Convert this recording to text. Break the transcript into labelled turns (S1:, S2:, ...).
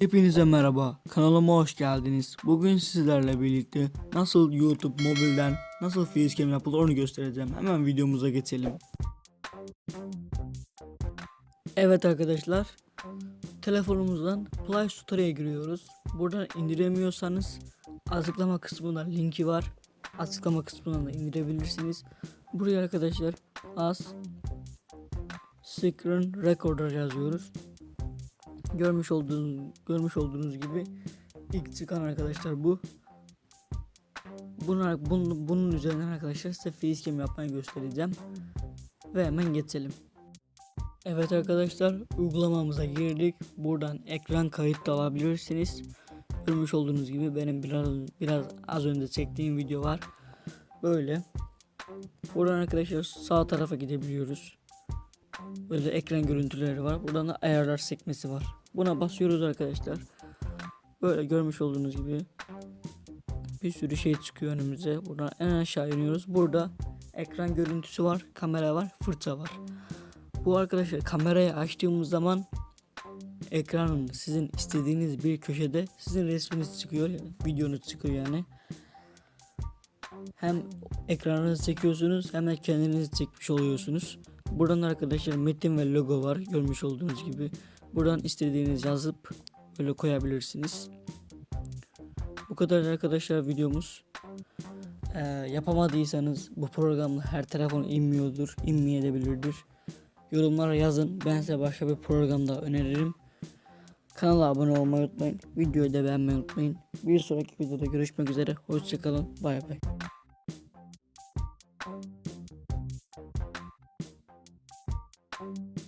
S1: Hepinize merhaba. Kanalıma hoş geldiniz. Bugün sizlerle birlikte nasıl YouTube mobilden nasıl facecam yapılır onu göstereceğim. Hemen videomuza geçelim. Evet arkadaşlar. Telefonumuzdan Play Store'ya giriyoruz. Buradan indiremiyorsanız açıklama kısmında linki var. Açıklama kısmından da indirebilirsiniz. Buraya arkadaşlar az Screen Recorder yazıyoruz görmüş olduğunuz görmüş olduğunuz gibi ilk çıkan arkadaşlar bu. Bunun, bunun, bunun üzerinden arkadaşlar size facecam yapmayı göstereceğim. Ve hemen geçelim. Evet arkadaşlar uygulamamıza girdik. Buradan ekran kayıt da alabilirsiniz. Görmüş olduğunuz gibi benim biraz biraz az önce çektiğim video var. Böyle. Buradan arkadaşlar sağ tarafa gidebiliyoruz. Böyle ekran görüntüleri var. Buradan da ayarlar sekmesi var. Buna basıyoruz arkadaşlar. Böyle görmüş olduğunuz gibi bir sürü şey çıkıyor önümüze. Buradan en aşağı iniyoruz. Burada ekran görüntüsü var, kamera var, fırça var. Bu arkadaşlar kamerayı açtığımız zaman ekranın sizin istediğiniz bir köşede sizin resminiz çıkıyor, videonuz çıkıyor yani. Hem ekranınızı çekiyorsunuz hem de kendinizi çekmiş oluyorsunuz. Buradan arkadaşlar metin ve logo var görmüş olduğunuz gibi. Buradan istediğiniz yazıp böyle koyabilirsiniz. Bu kadar arkadaşlar videomuz. Ee, yapamadıysanız bu programla her telefon inmiyordur, inmeyebilirdir. Yorumlara yazın. Ben size başka bir programda öneririm. Kanala abone olmayı unutmayın. Videoyu da beğenmeyi unutmayın. Bir sonraki videoda görüşmek üzere. Hoşçakalın. Bay bay. Thank you.